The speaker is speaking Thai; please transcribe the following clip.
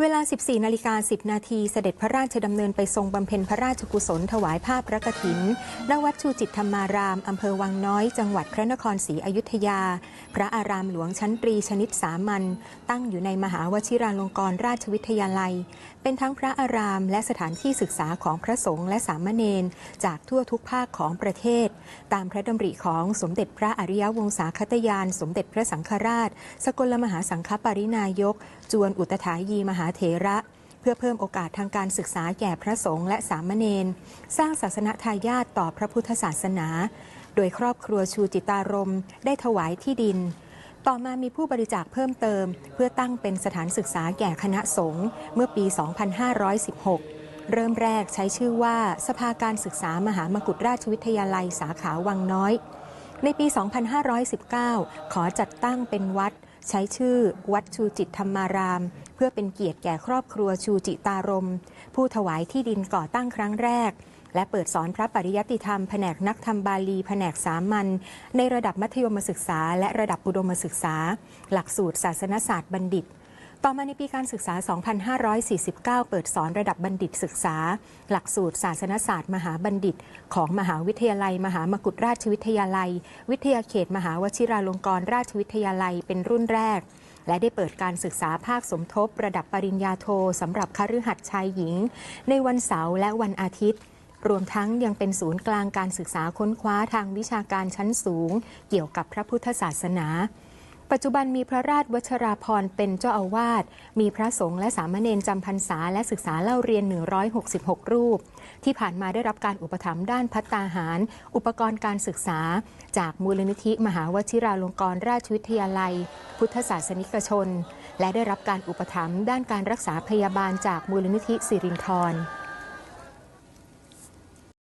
เวลา 14นาฬิกา10 นาทีเสด็จพระราชดำเนินไปทรงบำเพ็ญพระราชกุศลถวายผ้าพระกฐิน ณ วัดชูจิตธรรมาราม อำเภอวังน้อย จังหวัดพระนครศรีอยุธยา พระอารามหลวงชั้นตรีชนิดสามัญ ตั้งอยู่ในมหาวชิราลงกรณราชวิทยาลัย เป็นทั้งพระอารามและสถานที่ศึกษาของพระสงฆ์และสามเณรจากทั่วทุกภาคของประเทศ ตามพระดำริของสมเด็จพระอริยวงศาคตยาน สมเด็จพระสังฆราช สกลมหาสังฆปรินายก จวนอุตถายีมหาเถระ เพื่อเพิ่มโอกาสทางการศึกษาแก่พระสงฆ์และสามเณรสร้างศาสนทายาทต่อพระพุทธศาสนา โดยครอบครัวชูจิตารมได้ถวายที่ดิน ต่อมามีผู้บริจาคเพิ่มเติม เพื่อตั้งเป็นสถานศึกษาแก่คณะสงฆ์เมื่อปี 2516เริ่มแรกใช้ชื่อว่าสภาการศึกษามหามกุฏราชวิทยาลัยสาขาวังน้อย ในปี 2519 ขอจัดตั้งเป็นวัด ใช้ชื่อวัดชูจิตธรรมาราม เพื่อเป็นเกียรติแก่ครอบครัวชูจิตารม ผู้ถวายที่ดินก่อตั้งครั้งแรก และเปิดสอนพระปริยัติธรรมแผนกนักธรรมบาลี แผนกสามัญในระดับมัธยมศึกษา และระดับอุดมศึกษา หลักสูตรศาสนศาสตร์บัณฑิต ต่อมาในปีการศึกษา 2549 เปิดสอนระดับบัณฑิตศึกษา หลักสูตรศาสนศาสตร์ มหาบัณฑิต ของมหาวิทยาลัย มหามกุฏราชวิทยาลัย วิทยาเขต มหาวชิราลงกรณราชวิทยาลัยเป็นรุ่นแรก และได้เปิดการศึกษาภาคสมทบ ระดับปริญญาโทสำหรับคฤหัสถ์ชายหญิง ในวันเสาร์และวันอาทิตย์ รวมทั้งยังเป็นศูนย์กลางการศึกษาค้นคว้าทางวิชาการชั้นสูง เกี่ยวกับพระพุทธศาสนา ปัจจุบันมีพระราชวัชราพรเป็นเจ้าอาวาส มีพระสงฆ์และสามเณรจำพรรษาและศึกษาเล่าเรียน 166 รูป ที่ผ่านมาได้รับการอุปถัมภ์ด้านพัตตาหาร อุปกรณ์การศึกษา จากมูลนิธิมหาวชิราลงกรณราชวิทยาลัย พุทธศาสนิกชน และได้รับการอุปถัมภ์ด้านการรักษาพยาบาลจากมูลนิธิสิรินธร